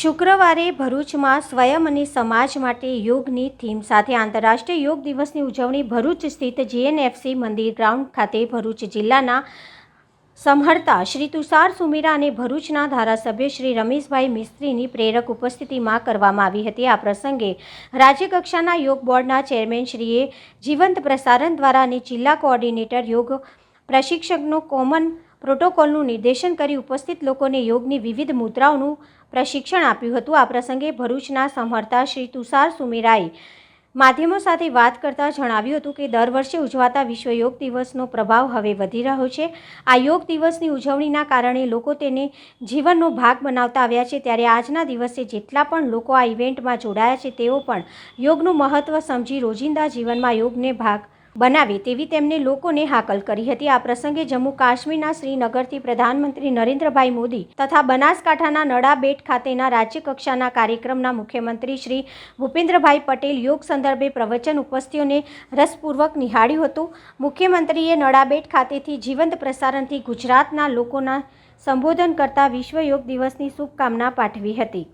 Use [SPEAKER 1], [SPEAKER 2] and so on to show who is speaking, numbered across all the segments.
[SPEAKER 1] શુક્રવારે ભરૂચમાં સ્વયં અને સમાજ માટે યોગની થીમ સાથે આંતરરાષ્ટ્રીય યોગ દિવસની ઉજવણી ભરૂચ સ્થિત જીએનએફસી મંદિર ગ્રાઉન્ડ ખાતે ભરૂચ જિલ્લાના સંહળતા શ્રી તુષાર સુમેરા અને ભરૂચના ધારાસભ્ય શ્રી રમેશભાઈ મિસ્ત્રીની પ્રેરક ઉપસ્થિતિમાં કરવામાં આવી હતી. આ પ્રસંગે રાજ્યકક્ષાના યોગ બોર્ડના ચેરમેન શ્રીએ જીવંત પ્રસારણ દ્વારા અને જિલ્લા કોઓર્ડિનેટર યોગ પ્રશિક્ષકનો કોમન પ્રોટોકોલનું નિર્દેશન કરી ઉપસ્થિત લોકોને યોગની વિવિધ મુદ્રાઓનું પ્રશિક્ષણ આપ્યું હતું. આ પ્રસંગે ભરૂચના સમહર્તા શ્રી તુષાર સુમેરાએ માધ્યમો સાથે વાત કરતાં જણાવ્યું હતું કે, દર વર્ષે ઉજવાતા વિશ્વ યોગ દિવસનો પ્રભાવ હવે વધી રહ્યો છે. આ યોગ દિવસની ઉજવણીના કારણે લોકો તેને જીવનનો ભાગ બનાવતા આવ્યા છે. ત્યારે આજના દિવસે જેટલા પણ લોકો આ ઇવેન્ટમાં જોડાયા છે, તેઓ પણ યોગનું મહત્ત્વ સમજી રોજિંદા જીવનમાં યોગને ભાગ બનાવે તેવી તેમને લોકોને હાકલ કરી હતી. આ પ્રસંગે જમ્મુ કાશ્મીરના શ્રીનગરથી પ્રધાનમંત્રી નરેન્દ્રભાઈ મોદી તથા બનાસકાંઠાના નડાબેટ ખાતેના રાજ્યકક્ષાના કાર્યક્રમના મુખ્યમંત્રી શ્રી ભૂપેન્દ્રભાઈ પટેલ યોગ સંદર્ભે પ્રવચન ઉપસ્થિતિઓને રસપૂર્વક નિહાળ્યું હતું. મુખ્યમંત્રીએ નડાબેટ ખાતેથી જીવંત પ્રસારણથી ગુજરાતના લોકોના સંબોધન કરતા વિશ્વ યોગ દિવસની શુભકામના પાઠવી હતી.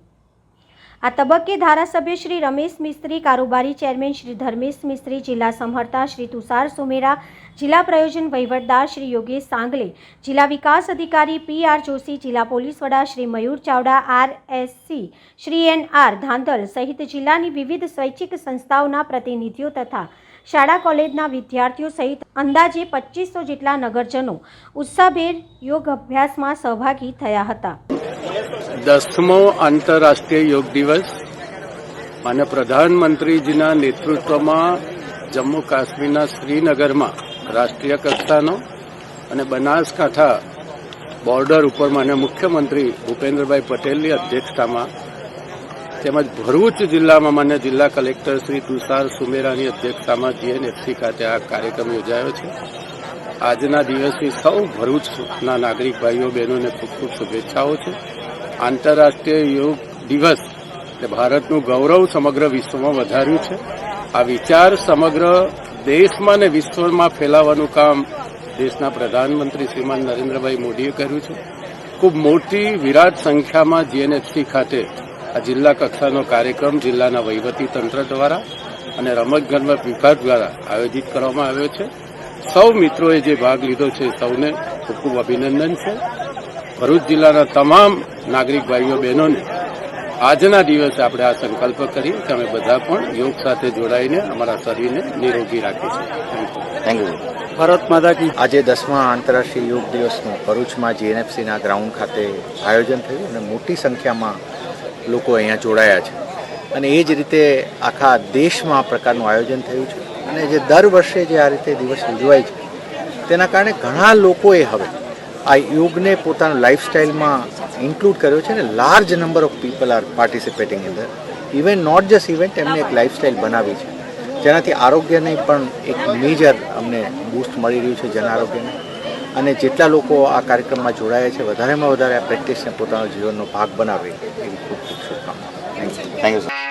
[SPEAKER 1] આ તબક્કે ધારાસભ્ય શ્રી રમેશ મિસ્ત્રી, કારોબારી ચેરમેન શ્રી ધર્મેશ મિસ્ત્રી, જિલ્લા સંહર્તા શ્રી તુષાર સુમેરા, જિલ્લા પ્રયોજન વહીવટદાર શ્રી યોગેશ સાંગલે, જિલ્લા વિકાસ અધિકારી પી આર જોશી, જિલ્લા પોલીસ વડા Shri Mayur Chavda, R SC Shri N R Dhandhal સહિત જિલ્લાની વિવિધ સ્વૈચ્છિક સંસ્થાઓના પ્રતિનિધિઓ તથા શાળા કોલેજના વિદ્યાર્થીઓ સહિત અંદાજે પચીસો જેટલા નગરજનો ઉત્સાહભેર યોગ અભ્યાસમાં સહભાગી થયા હતા.
[SPEAKER 2] દસમો આંતરરાષ્ટ્રીય યોગ દિવસ અને પ્રધાનમંત્રીજીના નેતૃત્વમાં જમ્મુ કાશ્મીરના શ્રીનગરમાં રાષ્ટ્રીય કક્ષાનો અને બનાસકાંઠા બોર્ડર ઉપર માન્ય મુખ્યમંત્રી ભૂપેન્દ્રભાઈ પટેલની અધ્યક્ષતામાં તેમજ ભરૂચ જિલ્લામાં માન્ય જિલ્લા કલેક્ટર શ્રી તુષાર સુમેરાની અધ્યક્ષતામાં જીએનએફસી ખાતે આ કાર્યક્રમ યોજાયો છે. આજના દિવસની સૌ ભરૂચના નાગરિક ભાઈઓ, બહેનોને ખૂબ ખૂબ શુભેચ્છાઓ છે. આંતરરાષ્ટ્રીય યોગ દિવસ એ ભારતનું ગૌરવ સમગ્ર વિશ્વમાં વધાર્યું છે. આ વિચાર સમગ્ર દેશમાં ને વિશ્વમાં ફેલાવવાનું કામ દેશના પ્રધાનમંત્રી શ્રીમાન નરેન્દ્રભાઈ મોદીએ કર્યું છે. ખૂબ મોટી વિરાટ સંખ્યામાં જીએનએફસી ખાતે આ જિલ્લા કક્ષાનો કાર્યક્રમ જિલ્લાના વહીવટી તંત્ર દ્વારા અને રમતગમત વિભાગ દ્વારા આયોજિત કરવામાં આવ્યો છે. સૌ મિત્રોએ જે ભાગ લીધો છે સૌને ખૂબ ખૂબ અભિનંદન છે. ભરૂચ જિલ્લાના તમામ નાગરિક ભાઈઓ બહેનોને આજના દિવસે આપણે આ સંકલ્પ કરીએ કે અમે બધા પણ યોગ સાથે જોડાઈને અમારા શરીરને નિરોગી રાખીશું thank you
[SPEAKER 3] thank you
[SPEAKER 4] Bharat માતા કી
[SPEAKER 3] આજે દસમા આંતરરાષ્ટ્રીય યોગ દિવસનું ભરૂચમાં જીએનએફસીના ગ્રાઉન્ડ ખાતે આયોજન થયું અને મોટી સંખ્યામાં લોકો અહીંયા જોડાયા છે. અને એ જ રીતે આખા દેશમાં આ પ્રકારનું આયોજન થયું છે. અને જે દર વર્ષે જે આ રીતે દિવસ ઉજવાય છે તેના કારણે ઘણા લોકોએ હવે આ યોગને પોતાના લાઈફસ્ટાઈલમાં ઇન્ક્લુડ કર્યો છે ને large number of people are participating in the event not just event એમને એક લાઈફસ્ટાઈલ બનાવી છે. જેનાથી આરોગ્યને પણ એક મેજર અમને બૂસ્ટ મળી રહ્યું છે જન આરોગ્યને. અને જેટલા લોકો આ કાર્યક્રમમાં જોડાયા છે, વધારેમાં વધારે આ પ્રેક્ટિસને પોતાનો જીવનનો ભાગ બનાવે એવી ખૂબ ખૂબ શુભકામના. Thank you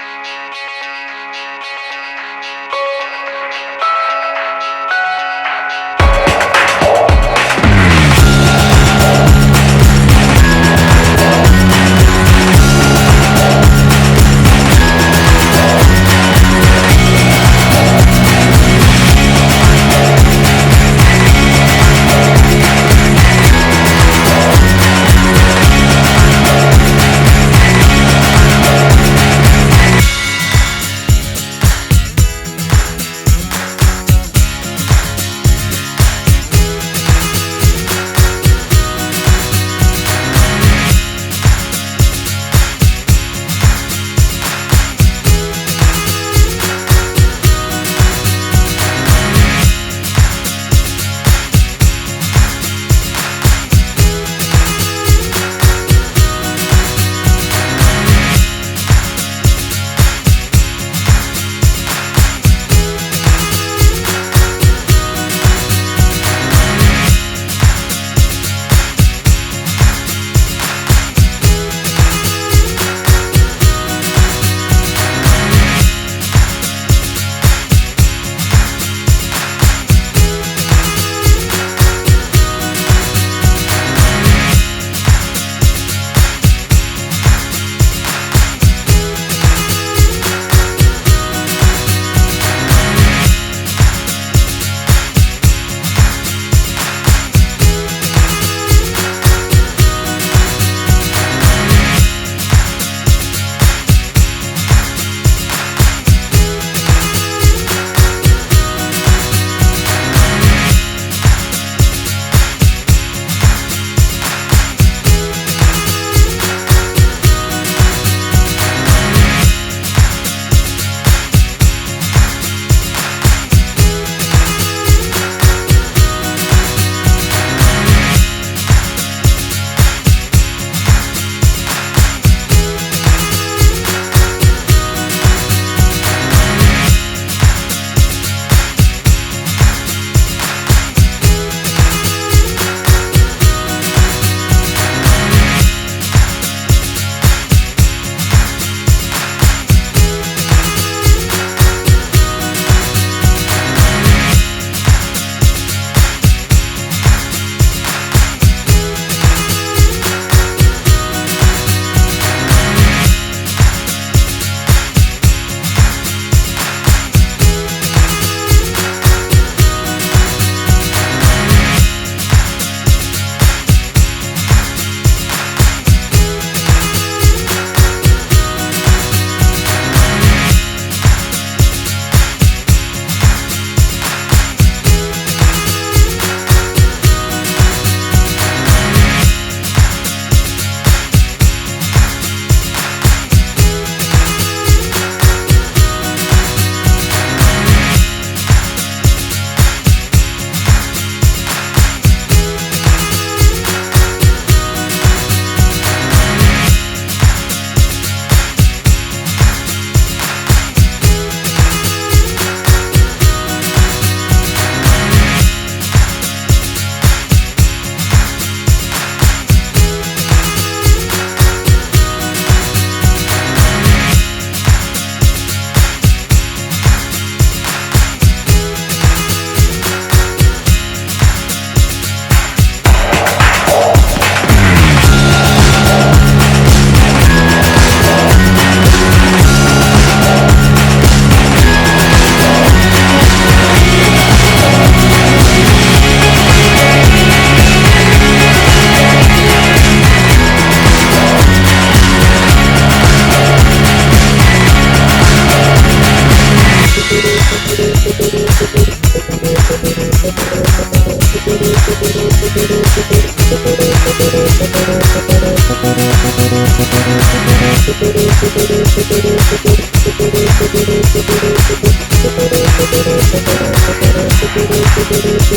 [SPEAKER 4] Thank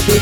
[SPEAKER 4] you.